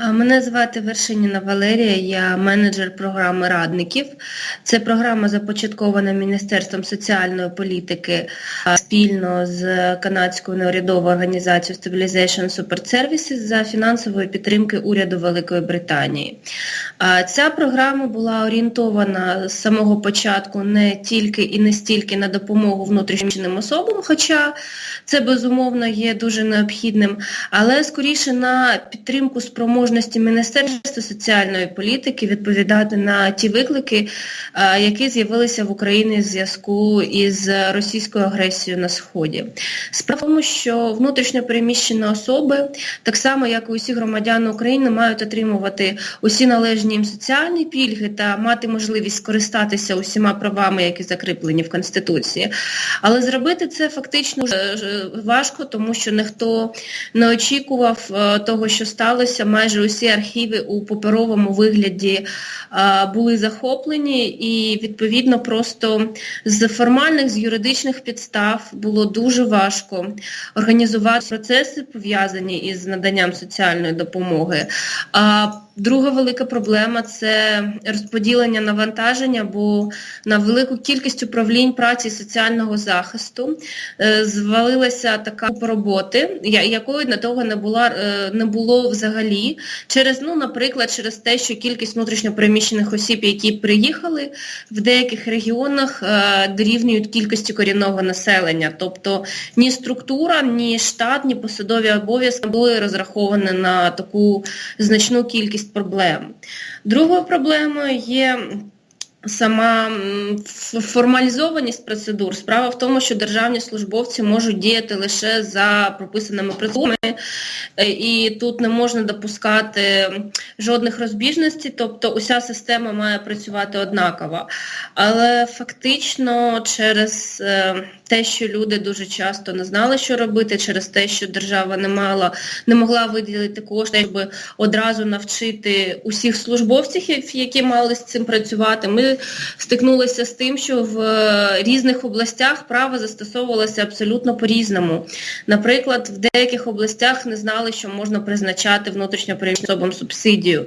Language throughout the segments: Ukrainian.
Мене звати Вершиніна Валерія, я менеджер програми радників. Це програма започаткована Міністерством соціальної політики спільно з канадською неурядовою організацією Stabilization Support Services за фінансової підтримки уряду Великої Британії. Ця програма була орієнтована з самого початку не тільки і не стільки на допомогу внутрішнім особам, хоча це безумовно є дуже необхідним, але скоріше на підтримку спроможності Міністерства соціальної політики відповідати на ті виклики, е, які з'явилися в Україні в зв'язку із російською агресією на Сході. Справа в тому, що внутрішньо переміщені особи, так само як і усі громадяни України, мають отримувати усі належні їм соціальні пільги та мати можливість скористатися усіма правами, які закріплені в Конституції. Але зробити це фактично е, важко, тому що ніхто не очікував е, того, що сталося. Майже усі архіви у паперовому вигляді а, були захоплені, і відповідно просто з формальних, з юридичних підстав було дуже важко організувати процеси, пов'язані із наданням соціальної допомоги. Друга велика проблема це розподілення навантаження, бо на велику кількість управлінь праці і соціального захисту е, звалилася така роботи, якої на того не була е, не було взагалі. Через, ну, наприклад, через те, що кількість внутрішньопереміщених осіб, які приїхали в деяких регіонах, е, дорівнюють кількості корінного населення. Тобто ні структура, ні штат, ні посадові обов'язки були розраховані на таку значну кількість проблем. Другою проблемою є сама формалізованість процедур. Справа в тому, що державні службовці можуть діяти лише за прописаними процедурами, е, і тут не можна допускати жодних розбіжностей, тобто уся система має працювати однаково. Але фактично через е, те, що люди дуже часто не знали, що робити, через те, що держава не мала, не могла виділити кошти, щоб одразу навчити усіх службовців, які мали з цим працювати. Ми стикнулися з тим, що в е, різних областях право застосовувалося абсолютно по-різному. Наприклад, в деяких областях не знали, що можна призначати внутрішньопереміщеним особам субсидію,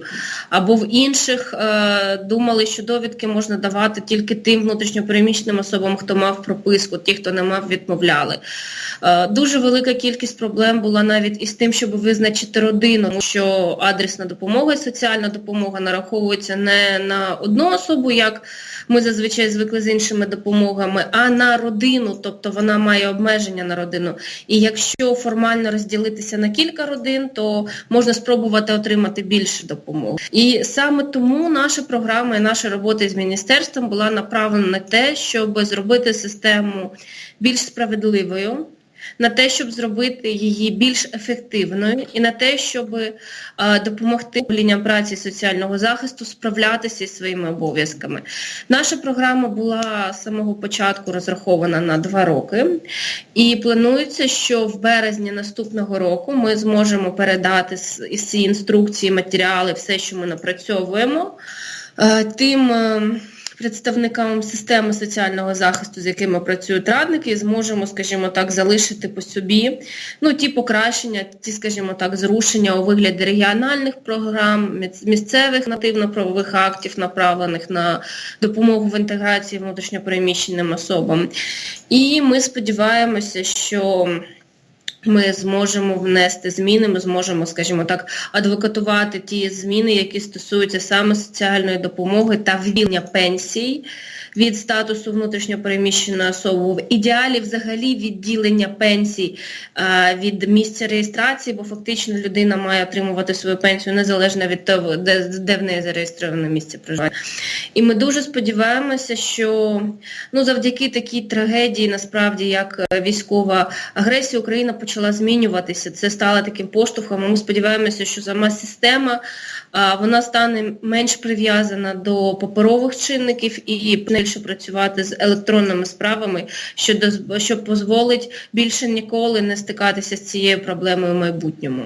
або в інших е, думали, що довідки можна давати тільки тим внутрішньопереміщеним особам, хто мав прописку, ті, хто не мав, відмовляли. Е, Дуже велика кількість проблем була навіть із тим, щоб визначити родину, тому що адресна допомога і соціальна допомога нараховується не на одну особу, як ми зазвичай звикли з іншими допомогами, а на родину, тобто вона має обмеження на родину. І якщо формально розділитися на кілька родин, то можна спробувати отримати більше допомоги. І саме тому наша програма і наша робота з міністерством була направлена на те, щоб зробити систему більш справедливою. На те, щоб зробити її більш ефективною, і на те, щоб е, допомогти управлінням праці соціального захисту справлятися зі своїми обов'язками. Наша програма була з самого початку розрахована на два роки, і планується, що в березні наступного року ми зможемо передати із ці інструкції, матеріали, все, що ми напрацьовуємо, е, тим. Представникам системи соціального захисту, з якими працюють радники, і зможемо, скажімо так, залишити по собі ну, ті покращення, ті, скажімо так, зрушення у вигляді регіональних програм, місцевих нативно-правових актів, направлених на допомогу в інтеграції внутрішньопереміщеним особам. І ми сподіваємося, що ми зможемо внести зміни, ми зможемо, скажімо так, адвокатувати ті зміни, які стосуються саме соціальної допомоги та ввільнення пенсій від статусу внутрішньопереміщеної особи. В ідеалі взагалі відділення пенсій е, від місця реєстрації, бо фактично людина має отримувати свою пенсію незалежно від того, де, де в неї зареєстроване місце проживання. І ми дуже сподіваємося, що ну, завдяки такій трагедії, насправді, як е, військова агресія, Україна почала змінюватися. Це стало таким поштовхом. і Ми сподіваємося, що сама система вона стане менш прив'язана до паперових чинників і більше працювати з електронними справами, що що дозволить більше ніколи не стикатися з цією проблемою в майбутньому.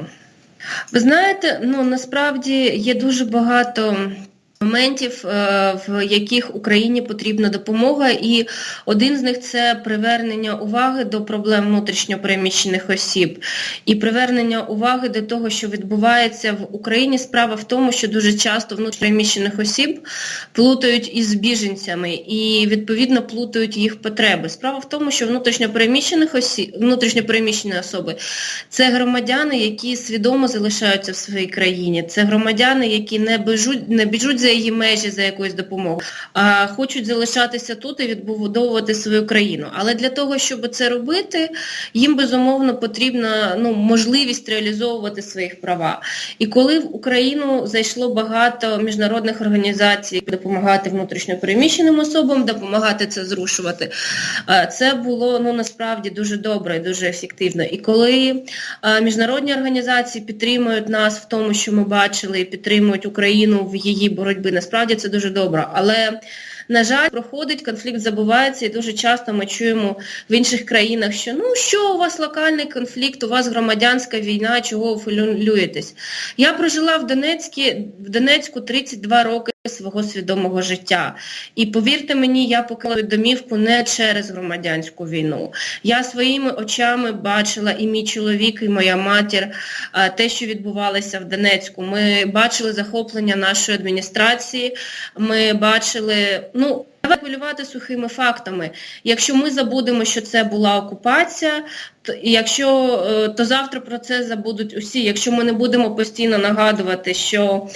Ви знаєте, ну насправді є дуже багато моментів, е, в яких Україні потрібна допомога, і один з них це привернення уваги до проблем внутрішньопереміщених осіб і привернення уваги до того, що відбувається в Україні. Справа в тому, що дуже часто внутрішньопереміщених осіб плутають із біженцями і відповідно плутають їх потреби. Справа в тому, що внутрішньопереміщених осіб, внутрішньопереміщені особи це громадяни, які свідомо залишаються в своїй країні. Це громадяни, які не біжуть, не біжуть за її межі за якоюсь допомогою, а хочуть залишатися тут і відбудовувати свою країну. Але для того, щоб це робити, їм безумовно потрібна ну, можливість реалізовувати своїх права. І коли в Україну зайшло багато міжнародних організацій допомагати внутрішньопереміщеним особам, допомагати це зрушувати, це було ну насправді дуже добре, і дуже ефективно. І коли міжнародні організації підтримують нас в тому, що ми бачили, і підтримують Україну в її боротьбі, насправді це дуже добре. Але на жаль, проходить, конфлікт забувається, і дуже часто ми чуємо в інших країнах, що ну що у вас локальний конфлікт, у вас громадянська війна, чого ви хвилюєтесь. Я прожила в Донецькі, в Донецьку 32 роки свого свідомого життя. І повірте мені, я покинула домівку не через громадянську війну. Я своїми очами бачила і мій чоловік, і моя матір, те, що відбувалося в Донецьку. Ми бачили захоплення нашої адміністрації, ми бачили, ну, давай хвилювати сухими фактами. Якщо ми забудемо, що це була окупація, то, якщо, е, то завтра про це забудуть усі. Якщо ми не будемо постійно нагадувати, що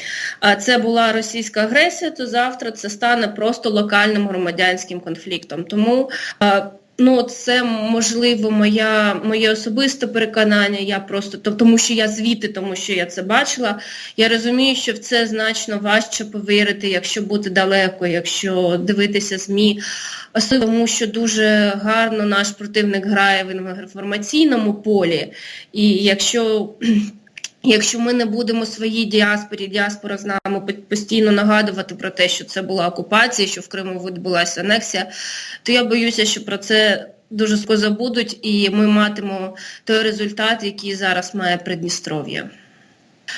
е, це була російська агресія, то завтра це стане просто локальним громадянським конфліктом. Тому е, Ну, це можливо моя, моє особисте переконання. Я просто тому, що я звідти, тому що я це бачила. Я розумію, що в це значно важче повірити, якщо бути далеко, якщо дивитися ЗМІ. Особливо тому, що дуже гарно наш противник грає в інформаційному полі. І якщо Якщо ми не будемо своїй діаспорі, діаспора з нами постійно нагадувати про те, що це була окупація, що в Криму відбулася анексія, то я боюся, що про це дуже скоро забудуть і ми матимемо той результат, який зараз має Придністров'я.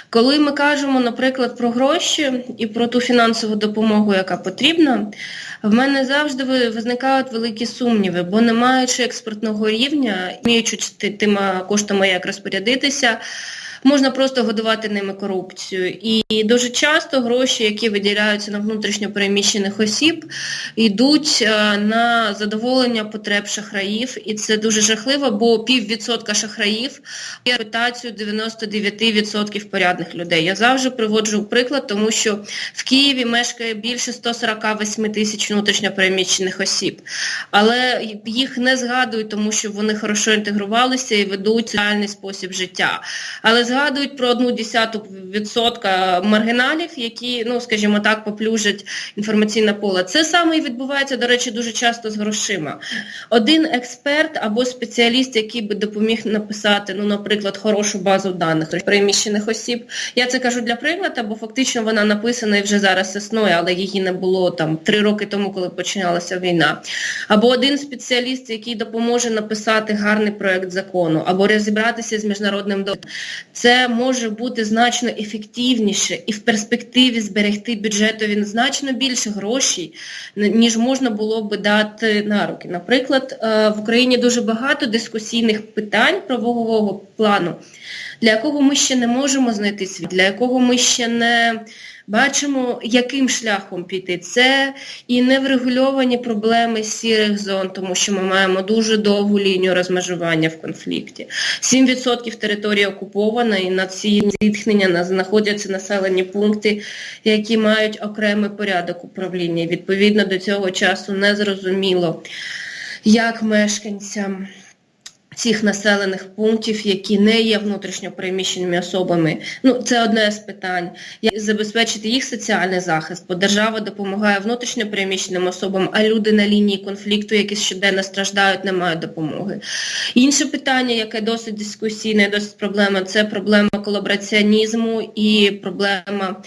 Коли ми кажемо, наприклад, про гроші і про ту фінансову допомогу, яка потрібна, в мене завжди виникають великі сумніви, бо не маючи експортного рівня, вміючи тими коштами як розпорядитися, можна просто годувати ними корупцію. І дуже часто гроші, які виділяються на внутрішньо переміщених осіб, йдуть е, на задоволення потреб шахраїв. І це дуже жахливо, бо піввідсотка шахраїв є репутацію 99% порядних людей. Я завжди приводжу приклад, тому що в Києві мешкає більше 148 тисяч внутрішньо переміщених осіб. Але їх не згадують, тому що вони хорошо інтегрувалися і ведуть соціальний спосіб життя. Але згадують про одну десяту відсотка маргіналів, які, ну, скажімо так, поплюжать інформаційне поле. Це саме і відбувається, до речі, дуже часто з грошима. Один експерт або спеціаліст, який би допоміг написати, ну, наприклад, хорошу базу даних переміщених осіб. Я це кажу для прикладу, бо фактично вона написана і вже зараз існує, але її не було там три роки тому, коли починалася війна. Або один спеціаліст, який допоможе написати гарний проєкт закону, або розібратися з міжнародним договором це може бути значно ефективніше і в перспективі зберегти бюджетові значно більше грошей, ніж можна було би дати на руки. Наприклад, е, в Україні дуже багато дискусійних питань правового плану, для якого ми ще не можемо знайти світ, для якого ми ще не бачимо, яким шляхом піти. Це і неврегульовані проблеми сірих зон, тому що ми маємо дуже довгу лінію розмежування в конфлікті. 7% території окупована і на ці зіткнення знаходяться населені пункти, які мають окремий порядок управління. Відповідно до цього часу не зрозуміло, як мешканцям цих населених пунктів, які не є внутрішньо переміщеними особами. Ну, це одне з питань. Як забезпечити їх соціальний захист, бо держава допомагає внутрішньо переміщеним особам, а люди на лінії конфлікту, які щоденно страждають, не мають допомоги. Інше питання, яке досить дискусійне, досить проблема, це проблема колабораціонізму і проблема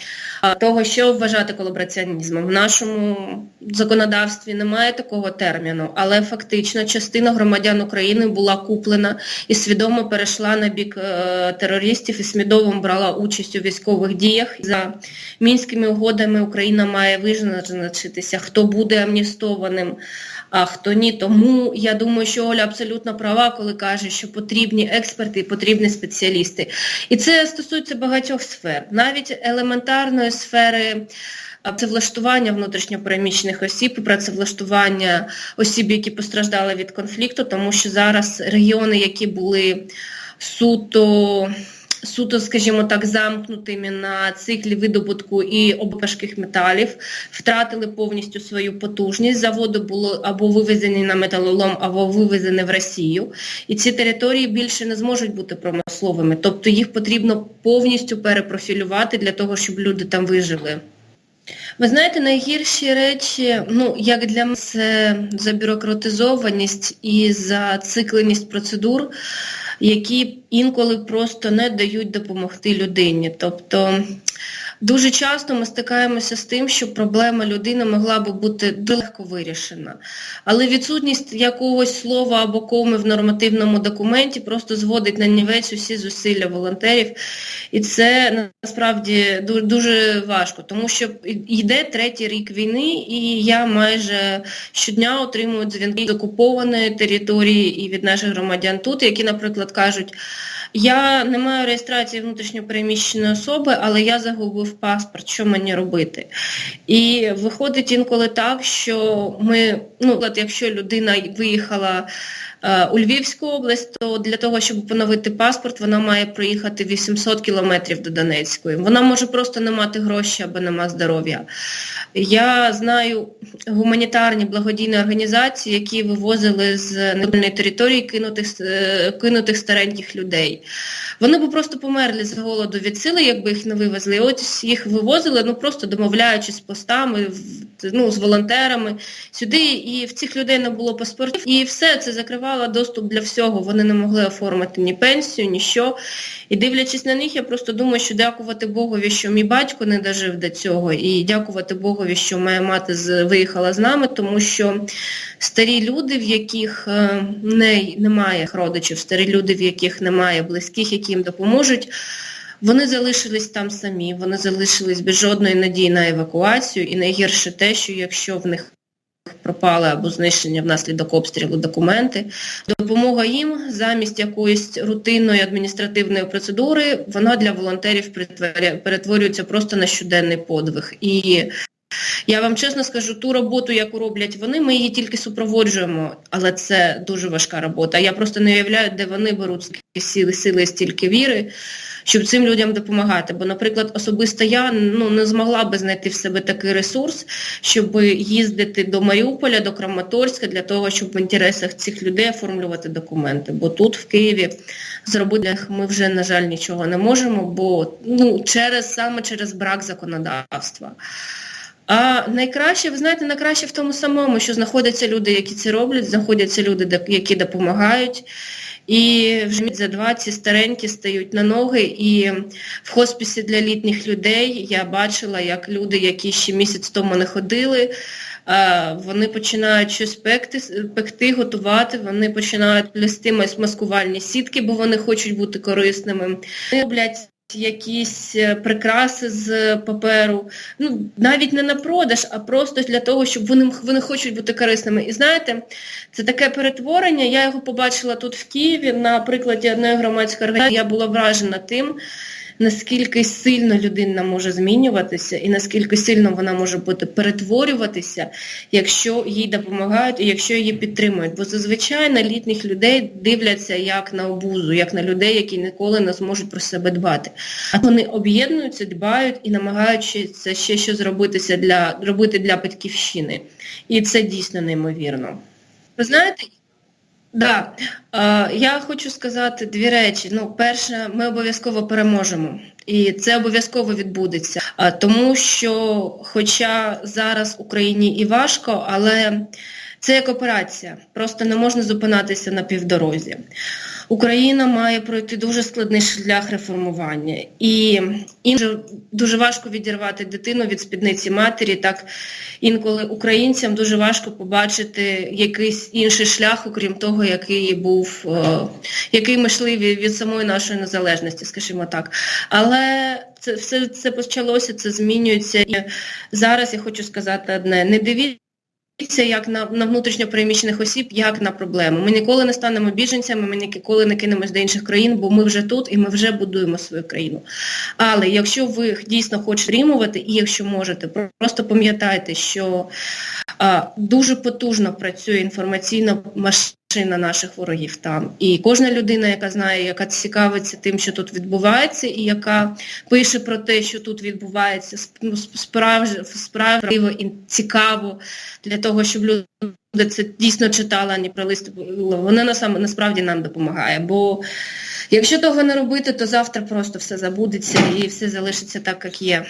того, що вважати колабораціонізмом. В нашому законодавстві немає такого терміну, але фактично частина громадян України була куплена куплена і свідомо перейшла на бік е, терористів і свідомо брала участь у військових діях. За мінськими угодами Україна має визначитися, хто буде амністованим, а хто ні. Тому я думаю, що Оля абсолютно права, коли каже, що потрібні експерти і потрібні спеціалісти. І це стосується багатьох сфер, навіть елементарної сфери. Працевлаштування внутрішньопереміщених осіб, працевлаштування осіб, які постраждали від конфлікту, тому що зараз регіони, які були суто, суто, скажімо так, замкнутими на циклі видобутку і обважких металів, втратили повністю свою потужність. Заводи були або вивезені на металолом, або вивезені в Росію. І ці території більше не зможуть бути промисловими. Тобто їх потрібно повністю перепрофілювати для того, щоб люди там вижили. Ви знаєте, найгірші речі, ну як для мене, це забюрократизованість і зацикленість процедур, які інколи просто не дають допомогти людині. Тобто дуже часто ми стикаємося з тим, що проблема людини могла би бути легко вирішена. Але відсутність якогось слова або коми в нормативному документі просто зводить на нівець усі зусилля волонтерів. І це насправді дуже важко, тому що йде третій рік війни, і я майже щодня отримую дзвінки з окупованої території і від наших громадян тут, які, наприклад, кажуть, я не маю реєстрації внутрішньопереміщеної особи, але я загубив паспорт, що мені робити? І виходить інколи так, що ми, ну, от якщо людина виїхала у Львівську область, то для того, щоб поновити паспорт, вона має проїхати 800 кілометрів до Донецької. Вона може просто не мати гроші або нема здоров'я. Я знаю гуманітарні благодійні організації, які вивозили з недільної території кинутих, е, кинутих стареньких людей. Вони б просто померли з голоду від сили, якби їх не вивезли. І От їх вивозили, ну просто домовляючись з постами, ну, з волонтерами сюди, і в цих людей не було паспортів, і все це закривало доступ для всього. Вони не могли оформити ні пенсію, ні що. І дивлячись на них, я просто думаю, що дякувати Богові, що мій батько не дожив до цього, і дякувати Богові, що моя мати виїхала з нами, тому що старі люди, в яких е, не, немає родичів, старі люди, в яких немає близьких, які їм допоможуть, вони залишились там самі, вони залишились без жодної надії на евакуацію, і найгірше те, що якщо в них пропали або знищення внаслідок обстрілу документи, допомога їм замість якоїсь рутинної адміністративної процедури, вона для волонтерів перетворюється просто на щоденний подвиг. І я вам чесно скажу, ту роботу, яку роблять вони, ми її тільки супроводжуємо, але це дуже важка робота. Я просто не уявляю, де вони беруть стільки сили, сили стільки віри, щоб цим людям допомагати. Бо, наприклад, особисто я ну, не змогла би знайти в себе такий ресурс, щоб їздити до Маріуполя, до Краматорська для того, щоб в інтересах цих людей оформлювати документи. Бо тут, в Києві, зробити ми вже, на жаль, нічого не можемо, бо ну, через саме через брак законодавства. А найкраще, ви знаєте, найкраще в тому самому, що знаходяться люди, які це роблять, знаходяться люди, які допомагають. І вже за два ці старенькі стають на ноги. І в хосписі для літніх людей я бачила, як люди, які ще місяць тому не ходили, вони починають щось пекти, пекти, готувати, вони починають плести маскувальні сітки, бо вони хочуть бути корисними. Вони роблять якісь е, прикраси з паперу, ну навіть не на продаж, а просто для того, щоб вони, вони хочуть бути корисними. І знаєте, це таке перетворення. Я його побачила тут в Києві на прикладі одної громадської організації. Я була вражена тим, наскільки сильно людина може змінюватися і наскільки сильно вона може бути перетворюватися, якщо їй допомагають і якщо її підтримують. Бо зазвичай на літніх людей дивляться як на обузу, як на людей, які ніколи не зможуть про себе дбати. А вони об'єднуються, дбають і намагаються ще щось зробитися для робити для батьківщини. І це дійсно неймовірно. Ви знаєте, Да. Я хочу сказати дві речі. Ну, перше, ми обов'язково переможемо. І це обов'язково відбудеться. Тому що, хоча зараз Україні і важко, але це як операція. Просто не можна зупинатися на півдорозі. Україна має пройти дуже складний шлях реформування, і їм же дуже важко відірвати дитину від спідниці матері. Так інколи українцям дуже важко побачити якийсь інший шлях, окрім того, який був, е, який від, від самої нашої незалежності, скажімо так. Але це все це почалося, це змінюється. І зараз я хочу сказати одне: не дивіться. Як на, на внутрішньо переміщених осіб, як на проблему. Ми ніколи не станемо біженцями, ми ніколи не кинемось до інших країн, бо ми вже тут і ми вже будуємо свою країну. Але якщо ви дійсно хочете рімувати, і якщо можете, просто пам'ятайте, що дуже потужно працює інформаційна машина наших ворогів там. І кожна людина, яка знає, яка цікавиться тим, що тут відбувається, і яка пише про те, що тут відбувається, ну, і цікаво для того, щоб люди це дійсно читали, а не пролистували, вона насправді нам допомагає. Бо якщо того не робити, то завтра просто все забудеться і все залишиться так, як є.